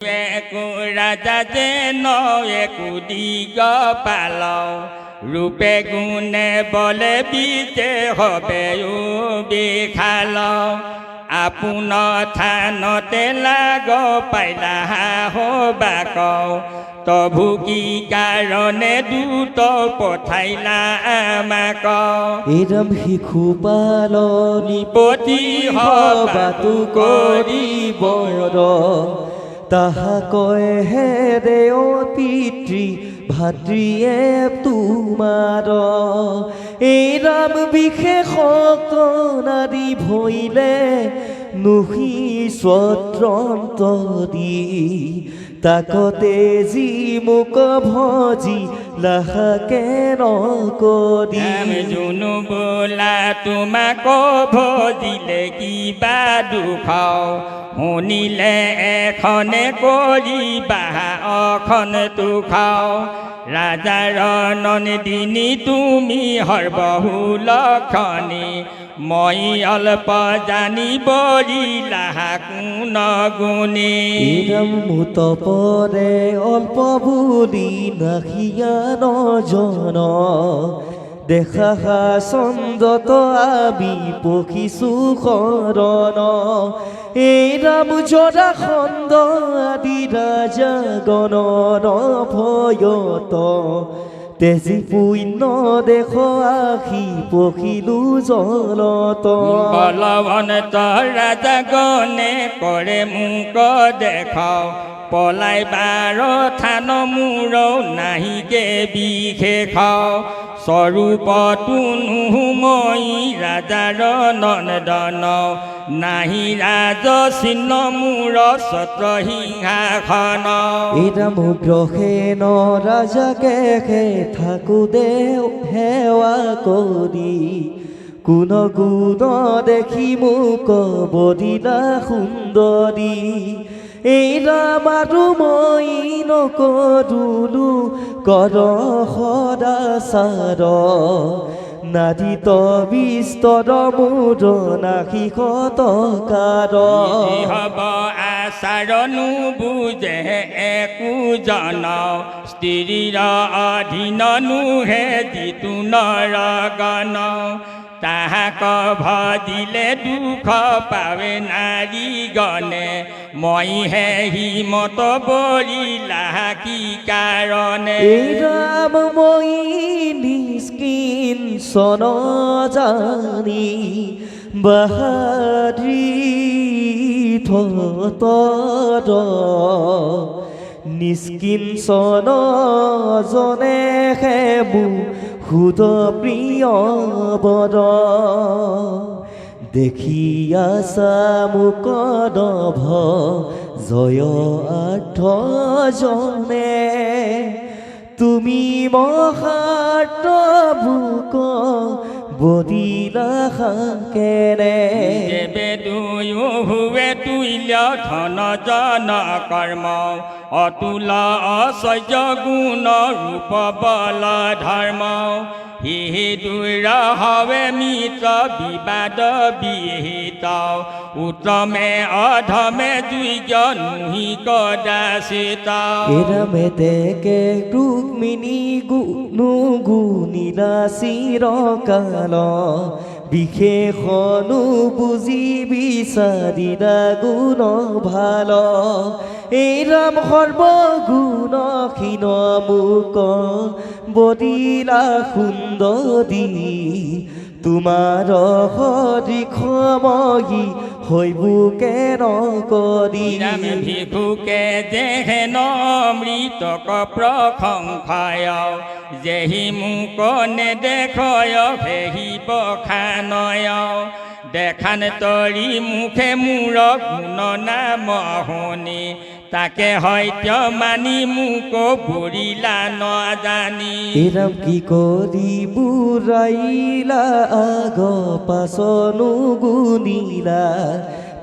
ৰাজা যেন একো দিগ পাল ৰূপে গুণে বলে বিজে হবে বিখাল আপোন থানতে লাগ পাইলা হবাক তভু কি কাৰণে দূত পঠাইলা আমাক? এরম শিশু পালনি পতি হবাতো কৰিবৰ তাহা কয়, হে রে অ পিতৃ ভাতৃয়ে তোমাৰ এই ৰাম বিশেষত নাৰী ভৈলে নুহি স্বতন্ত্ৰ দি তাকতে যি মোক ভজি লাহাকে নকৰি আমি জুনু বোলা তোমাক ভজিলে কিবা দুখ। শুনিলে এখনে কৰিবা অখন খাও ৰাজাৰ নন্দিনী তুমি সৰ্বহুলক্ষণী মই অল্প জানি বলিলা কোন গুণী। মুত পৰে অল্প বুলি নাহিয়া নজন দেখা হা চন্দত আবি পখিছো শৰণ এই ৰাম জৰা খণ্ড আদি ৰাজা গণৰ ভয়ত তেজি পুণ্য দেশ আহি পখিলু জলত। বলৱন্ত ৰাজা জগনে কৰে মোক দেখাও। পলাই বাৰ থান মূৰ নাহিকে বিশেষ স্বৰূপতো নোহোমই ৰাজাৰ নন্দন। নাহি ৰাজ চিহ্ন মূৰ ছত্ৰ সিংহাসন এরাম গ্রহেণ রাজাকে খে থাকু হেওয়া করি কোন গুণ দেখি মোক বদিলা সুন্দৰী এই ৰাম আৰু মই নকৰুলো, কৰ সদাচাৰ নাদিত বিস্তৰ মোৰ নাহি শতকাৰ হব নুবুজে একো জন স্ত্ৰীৰ অধীন নুহে যিটো নৰ গণ তাহাক ভজিলে দুখ পাৱে নাৰী গণে মইহে হিমত বলিলা, কি এই ৰাম মই নিষ্কিন চন জানি বাহাদী থতৰ নিষ্কিন চন জনে হেবু সুদ প্ৰিয় বদ দেখি আছা মোক নভ জয় আৰ্থ জনে। তুমি মহাত বুক বদিলা কেনে দুয়ো হুৱে তুল্য ধন জন কৰ্ম অতুল অচৰ্য গুণ ৰূপ বল ধৰ্ম হি দূৰ হৱে মিত্ৰ বিবাদ বিহিত। উত্তমে অধমে যোগ্য নুহি কদাচিত এরামে দেখে রুক্মিণী গুনু গুণিলা চিরকাল বিশেষণু বুজি বিচাৰিলা গুণ ভালো। এই ৰাম সৰ্বগুণ ক্ষীণ মোক। বদিলা সুন্দৰী তোমাৰ সদৃশময়ী হৈবুকে নকৰি নিৰামে ভিক্ষুকে যেহে নমৃতক প্ৰশংসায় যেহি মোক নেদেখয় সেহি বখানয় দেখান তৰি মুখে মূৰ গুণ নাম শুনি তাকে সত্য মানি মোক বুঢ়িলা নাজানি। এরাম কি করি বুড়াইলা আগ পাশনু গুনিলা।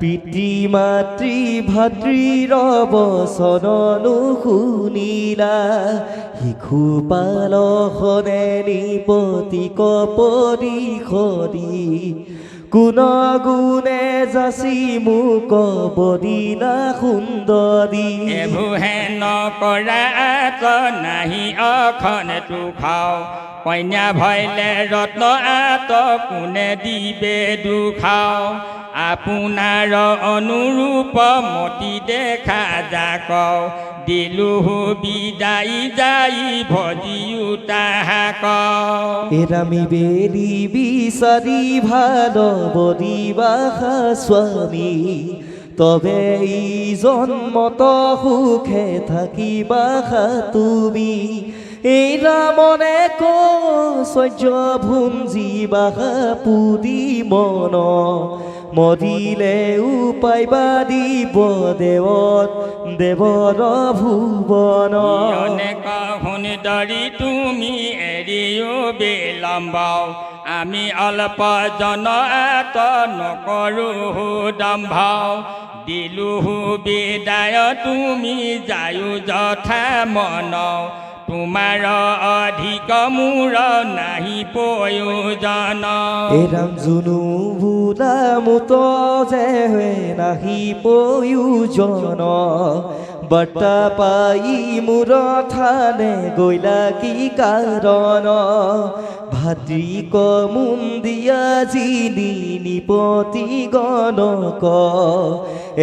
পিতৃ, মাতৃ ভাতৃৰ বচননু শুনিলা শিশু পালসনে নিপতি কপৰি খৰি কোন গুণে যাচি মোক বদিলা সুন্দৰী। এভুহে নকৰা নাহি অখন তো খাও কন্যা ভৈলে ৰত্ন আত কোনে দিবে দুখাও। আপোনাৰ অনুৰূপ মতি দেখা যাক। দিলো বিদায়ী যাই ভজিও তাহাক। এরামি বেরি বিচারি ভালো বদিবাসা স্বামী। তবে ই জন্মত সুখে থাকিবাসা তুমি। এইৰা মনে কৈৰ্য ভুঞ্জিবাসা পুদি মন। মৰিলে উপায়বা দিব দেৱত দেৱৰ ভুৱন অনেক সুন্দৰী তুমি এৰিও বিলম্বাও আমি অল্প জন আত নকৰো দম্ভাও দিলো বিদায় তুমি যায়ো যথা মন তোমাৰ অধিক মোৰ নাহি প্ৰয়োজন এৰাম জুনু বুলা মুত যে নাহি প্ৰয়োজন বৰ্তা পাই মোৰ থানে গইলা কি কাৰণ ভাতৃ কমুন্দিয়া জিনি নিপতি গণক।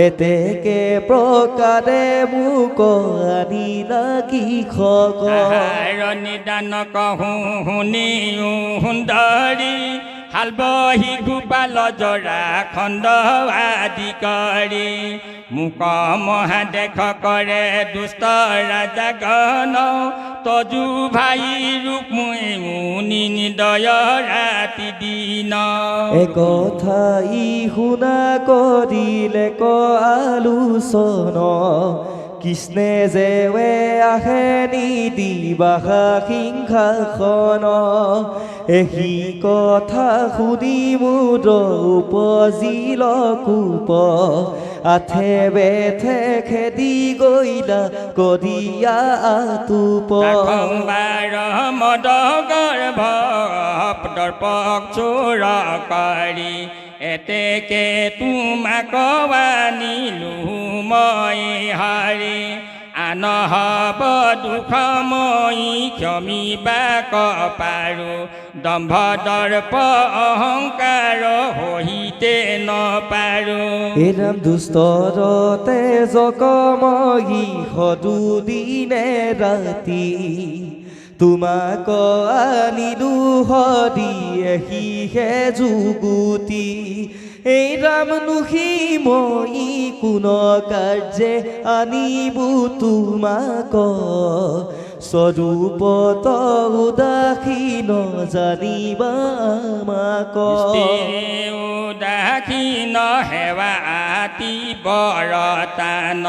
এতেকে প্ৰকাৰে মোক আনিলা কি খক? নিদান কহো শুনিও সুন্দৰী হাল বহি গোপাল জৰা আদি কৰি মোক মহাদেশ কৰে দুষ্ট ৰাজা গণ। তজু ভাই ৰূপমুই মুনি নিদয় ৰাতি দিন। একথাই শুনা কৰিলে ক কৃষ্ণে যেৱে আহে নিদিবাসা সিংহাসন। এহি কথা শুনি মোৰ উপজিল কোপ। আঠে বেঠে খেদি গইলা কদিয়া আতুপ। মদ গৰ্ভ দৰ্পক চোৰ কৰি এতেকে তোমাক আনিলো মই হাৰি। আন হব দুখ মই ক্ষমিবাক পাৰো দম্ভ দৰ্প অহংকাৰ সহিতে নপাৰো। এৰাম দুস্তৰতে জকমহি সদুদিনে ৰাতি। তোমাক আনিলো হদিয়ে সিহে যুগুতি। এই ৰাম নুখি মই কোন কাৰ্যে আনিবো তোমাক। স্বৰূপত উদাসীন জানিবা আমাক। উদাসীন সেৱা আতি বৰতান।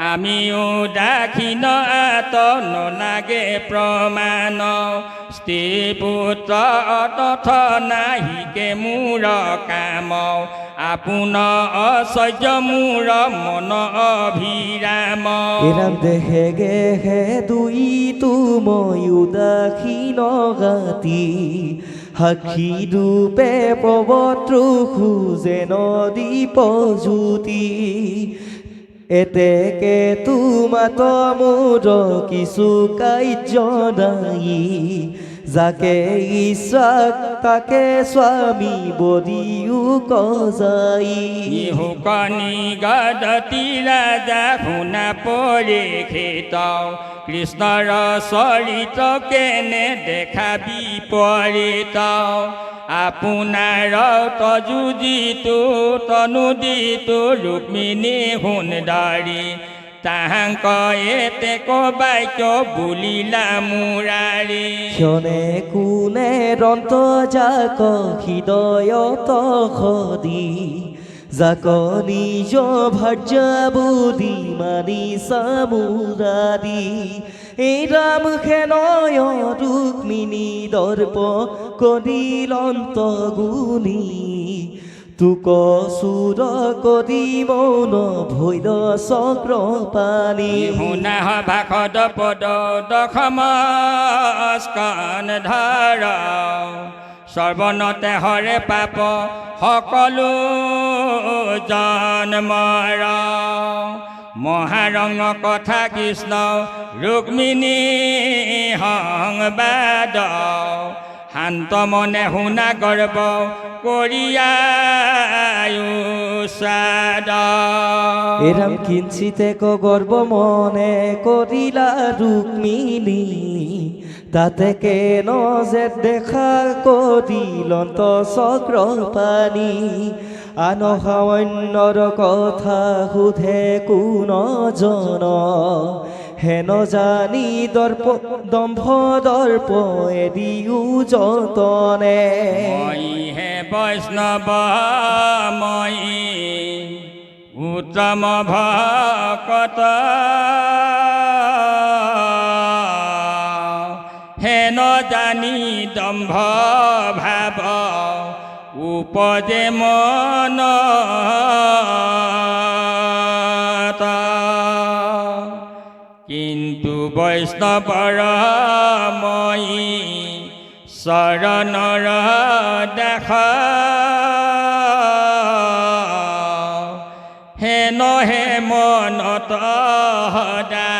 আমি উদাসীন আত নলাগে প্ৰমাণ স্ত্ৰী পুত্ৰ তথ নাহিকে মোৰ কাম। আপোন অচৰ্য মোৰ মন অভিৰাম এরাম দেখে গেহে দুই তুময় উদাসীন গাতি সাক্ষী ৰূপে প্ৰবত্ৰু খোজে নদী পজুতি এতেকে তোমাত মোৰ কিছু কাৰ্য নাই। যাকে ইচ্ছাক তাকে স্বামী বদিও কজাই। ইহুকনি গদতি ৰাজা শুনা পৰিখিত কৃষ্ণৰ চৰিত্ৰ কেনে দেখা বিপৰীত আপোনাৰ তজুজিতো তনুদিতো ৰুক্মিণী সুন্দৰী তাহাংক এতে কবাক্য বুলিলা মুৰাৰী ক্ষণে কোনে ৰন্ত যাক হৃদয়ত সদি যাক নিজ ভাৰ্যা বুলি মানি চামুৰাদি এই ৰাম খেনয় ৰুক্মিণী দৰ্প কদিলন্ত গুণী তোক চুৰ কৰি মৌন ভৈৰ চক্ৰ পানী শুনা ভাষদ পদ দশম স্কন ধৰ। সৰ্বনতে হৰে পাপ, সকলো জন্মৰ মহাৰঙ কথা কৃষ্ণ ৰুক্মিণী সংবাদ শান্ত মনে শুনা গৰ্ব কৰিয়ায়ুষাদ এরাম কিঞ্চিতে কো গর্ব মনে করিলা রুক্মিণী, তাতে কেন যে দেখা করিলন্ত চক্র পানী আন সামান্যৰ কথা সোধে কোন জন হেন জানি দৰ্প, দম্ভ দৰ্প এদিও যতনে। মই হে বৈষ্ণৱ, মই উত্তম ভকত। হেন জানি দম্ভ ভাৱ উপজে মন কিন্তু বৈষ্ণৱৰ মই চৰণৰ দেখা। হেনহে মনত সদা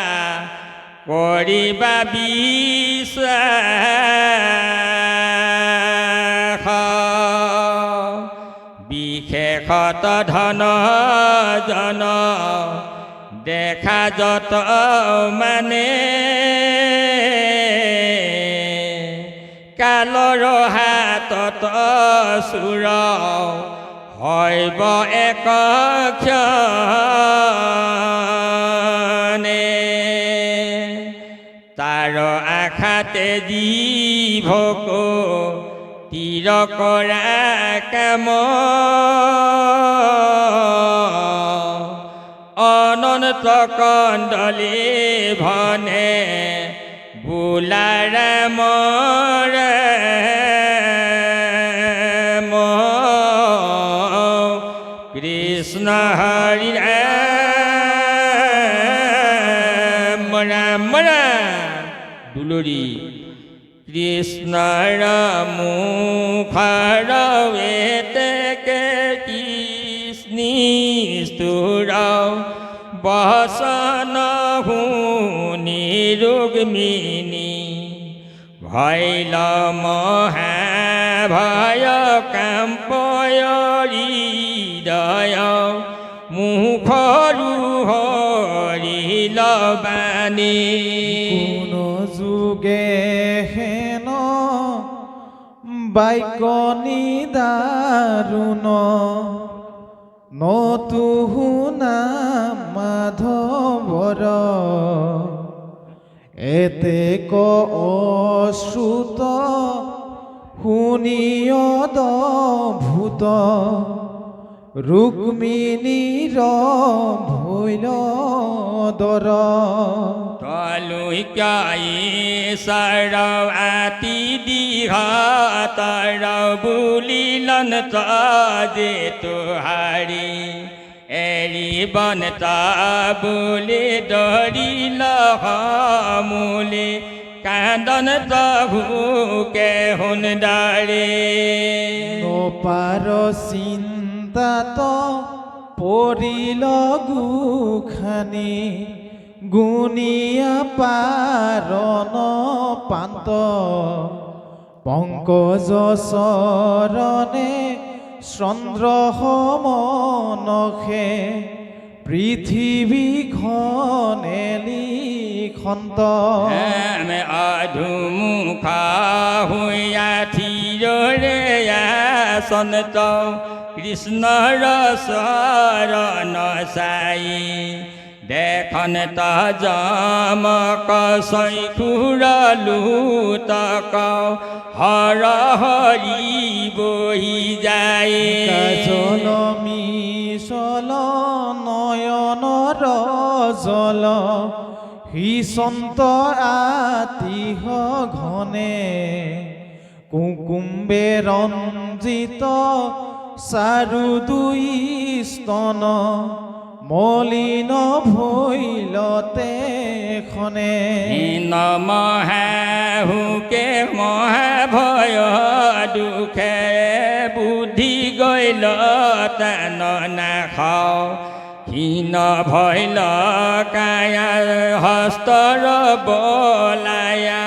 কৰিবা বিশ্বাস বিশেষত ধন জন। দেখা যত মানে। কালৰ হাতত চুৰ হৈব এক তাৰ আশাতে জীৱক তীৰ কৰা কাম অনন্ত কণ্ডলী ভনে বোলাৰামৰ কৃষ্ণ হৰি ৰাম ৰাম ৰাম দুলৰি কৃষ্ণৰ মুখৰ বেতেকে কৃষ্ণী বসন শুনি ৰুক্মিণী ভৈল মহাভয় কাম্পয় হৃদয় মুখৰু হৰিল বাণী। যুগে হেন বাইকনি দাৰুণ নতু শুনা মাধৱৰ এতে ক অশ্ৰুত শুনিয়দ ভূত ৰুক্মিণীৰ ভৈল দৰ তলুকাই সৰব আতি দিঘাতৰ বুলিলন তাজে তোহাৰি এৰিবন তা বুলি দৰিল মূলে কান্দন তহুকে হুনদাৰে নপাৰ চিন্তাত পৰিল গোখানি গুণিয়া পাৰণ পান্ত। পংকজ চৰণে চন্দ্ৰ সমনখে পৃথিৱীখনে লিখন্ত আমি অধুমুখা হইয়া থিৰৰে আসন্ত কৃষ্ণৰ শৰণ চাই। দেখন ত জমক চৈখুৰ লুতক হৰ হৰি বহি যায়। কাজল মিছল নয়নৰ জল হিচন্ত আতিহ ঘনে। কুকুম্বে ৰঞ্জিত চাৰু দুই স্তন, মলিন ভৈলতে খনে নমহাহুকে মহাভয় দুখে বুদ্ধি গৈল তান নাখাও হীন ভৈল কায়া হস্তৰ বলায়া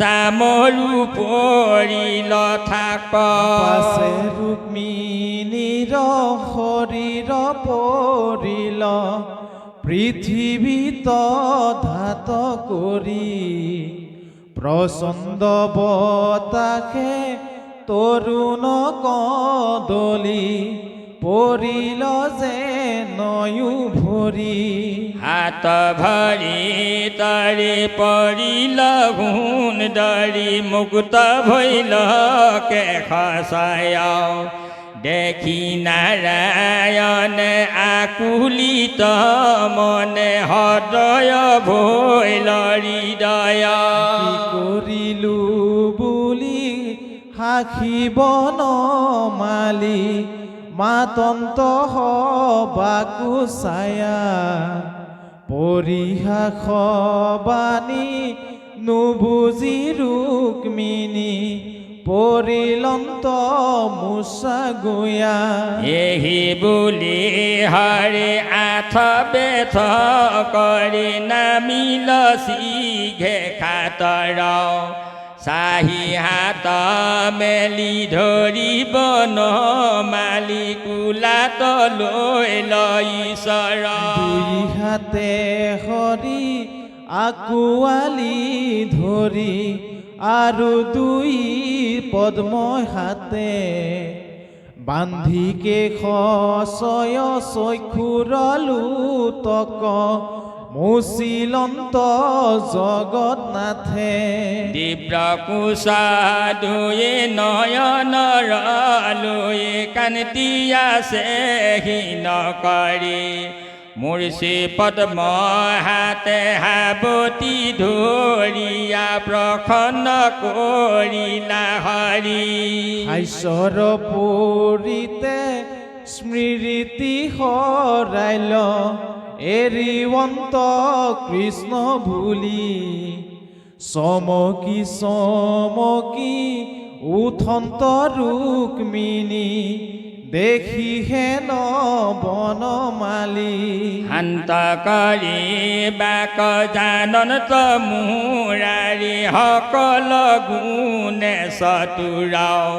চামৰু পৰিল থাক পাছে ৰুক্মিণীৰ শৰীৰ পৰিল পৃথিৱীত ধাত কৰি প্ৰচণ্ড বতাহে তৰুণ কদলি। পৰিল যে নয়ু ভৰি হাত ভৰি তাৰে পৰিল গুণ দৰি মুক্ত ভৈল কে খসায় দেখি নাৰায়ণ আকুলিত মনে হৃদয় ভৈল হৃদয়। কি কৰিলো বুলি সাখিব নমালি মাতন্ত হবাকো ছায়া পৰিহাস বাণী নুবুজি ৰুক্মিণী, পৰিলন্ত মুচা গয়া। এহি বুলি হৰে আঠ বেথ কৰি নামিল শিঘে খাতৰ। চাহি হাত মেলি ধৰিব নমালি কোলাত লৈ লৈ ঈশ্বৰ দুই হাতে হৰি আকুৱালি ধৰি আৰু দুই পদ্ম হাতে বান্ধি কেশয় চক্ষুৰ লুতক মুচিলন্ত জগতনাথে। তীব্ৰ কুচা দুয়ে নয়নৰ আলোয়ে কান্তি আছে হীন কৰি। মূৰ্চি পদ্ম হাতে হাবতী ধৰিয়া প্ৰসন্ন কৰিলা হৰি। হাস্যৰ পৰিতে স্মৃতি হৰাইল এৰিৱন্ত কৃষ্ণ ভুলি চমকি চমকি উঠন্ত ৰুক্মিণী দেখি হেন বনমালী শান্ত কৰি বাক জানন্ত মুৰাৰী সকল গুণে চতুৰাও।